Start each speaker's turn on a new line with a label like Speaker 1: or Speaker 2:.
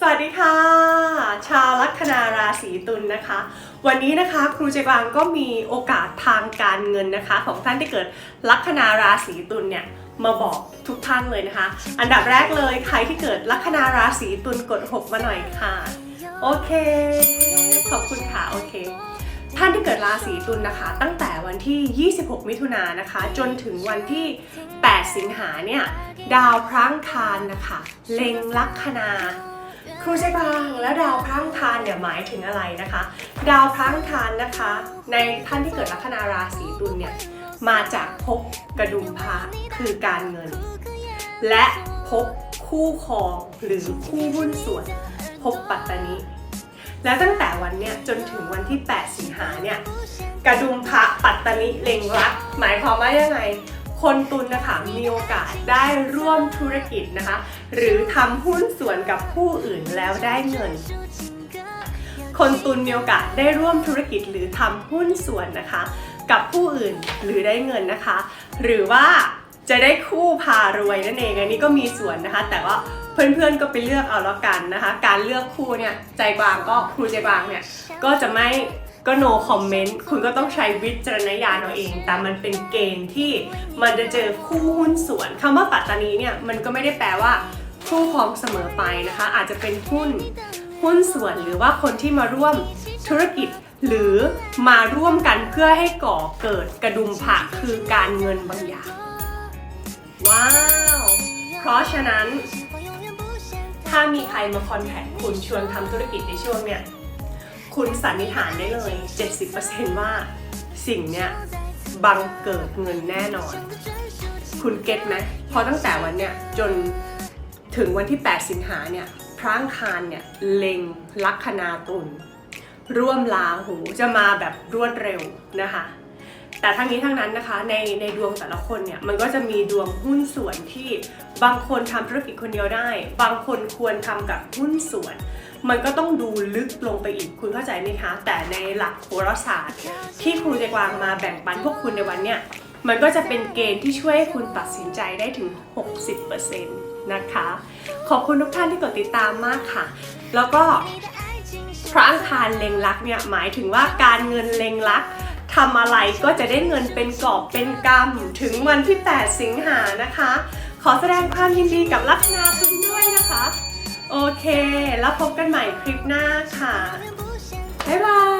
Speaker 1: สวัสดีค่ะ ชาวลัคนาราศีตุลนะคะ วันนี้นะคะครูเจกวางก็มีโอกาสทางการเงินนะคะ ของท่านที่เกิดลัคนาราศีตุลเนี่ยมาบอกทุกท่านเลยนะคะ อันดับแรกเลยใครที่เกิดลัคนาราศีตุลกด 6 มาหน่อยค่ะ โอเค ขอบคุณค่ะ โอเค ท่านที่เกิดราศีตุลนะคะ ตั้งแต่วันที่ 26 มิถุนายนนะคะ จนถึงวันที่ 8 สิงหาเนี่ยดาวพลังคารนะคะเล็งลัคนา ครูใช่บางแล้วดาวพลังคารเนี่ยหมายถึงอะไรนะคะ ดาวพลังคารนะคะ ในท่านที่เกิดลัคนาราศีตุลเนี่ยมาจากภพกระดุมพระคือการเงิน และภพคู่ครองหรือคู่หุ้นส่วนภพปัตตานีและตั้งแต่วันเนี้ยจนถึงวันที่ 8 สิงหาเนี่ยกระดุมพระปัตตานิเล็งรักหมายความว่ายังไง คนตุลนะคะมีโอกาสได้ร่วมธุรกิจนะคะ หรือทำหุ้นส่วนกับผู้อื่นแล้วได้เงิน คนตุลมีโอกาสได้ร่วมธุรกิจหรือทำหุ้นส่วนนะคะ กับผู้อื่นหรือได้เงินนะคะ หรือว่าจะได้คู่พารวยนั่นเองอันนี้ก็มีส่วนนะคะ แต่ว่าเพื่อนๆก็ไปเลือกเอาแล้วกันนะคะ การเลือกคู่เนี่ยใจกวางก็ครูใจกวางเนี่ยก็จะไม่ ก็ no comment คุณก็ต้องใช้วิจารณญาณเอาเอง แต่มันเป็นเกณฑ์ที่มันจะเจอคู่หุ้นส่วนคำว่าปัตตานีเนี่ยมันก็ไม่ได้แปลว่าคู่ครองเสมอไปนะคะ อาจจะเป็นหุ้นหุ้นส่วนหรือว่าคนที่มาร่วมธุรกิจหรือมาร่วมกันเพื่อให้ก่อเกิดกระดุมผะคือการเงินบางอย่าง ว้าว เพราะฉะนั้น ถ้ามีใครมาคอนแทคคุณชวนทำธุรกิจในช่วงเนี้ย คุณสันนิษฐานได้เลย 70%ว่าสิ่งเนี้ยบังเกิดเงินแน่นอน คุณเก็ตไหมเพราะตั้งแต่วันเนี้ยจนถึงวันที่ 8 สิงหาเนี่ยพระอังคารเนี่ยเล็งลัคนาตุลร่วมลาหูจะมาแบบรวดเร็วนะคะ แต่ทั้งนี้ทั้งนั้นนะคะในในดวงแต่ละคนเนี่ยมันก็จะมีดวงหุ้นส่วนที่บางคนทำธุรกิจคนเดียวได้ บางคนควรทำกับหุ้นส่วน มันก็ต้องดูลึกลงไปอีกคุณเข้าใจไหมคะ แต่ในหลักโหราศาสตร์ ที่ครูใจกวางมาแบ่งปันพวกคุณในวันเนี้ยมันก็จะเป็นเกณฑ์ที่ช่วยให้คุณตัดสินใจได้ถึง 60%นะคะ ขอบคุณทุกท่านที่กดติดตามมากค่ะ แล้วก็พระอังคารเล็งลักเนี่ยหมายถึงว่าการเงินเล็งลักทำอะไรก็จะได้เงินเป็นกอบเป็นกำถึงวันที่ 8 สิงหานะคะ ขอแสดงความยินดีกับลัคนาทุกด้วยนะคะ โอเค แล้วพบกันใหม่คลิปหน้าค่ะ บ๊ายบาย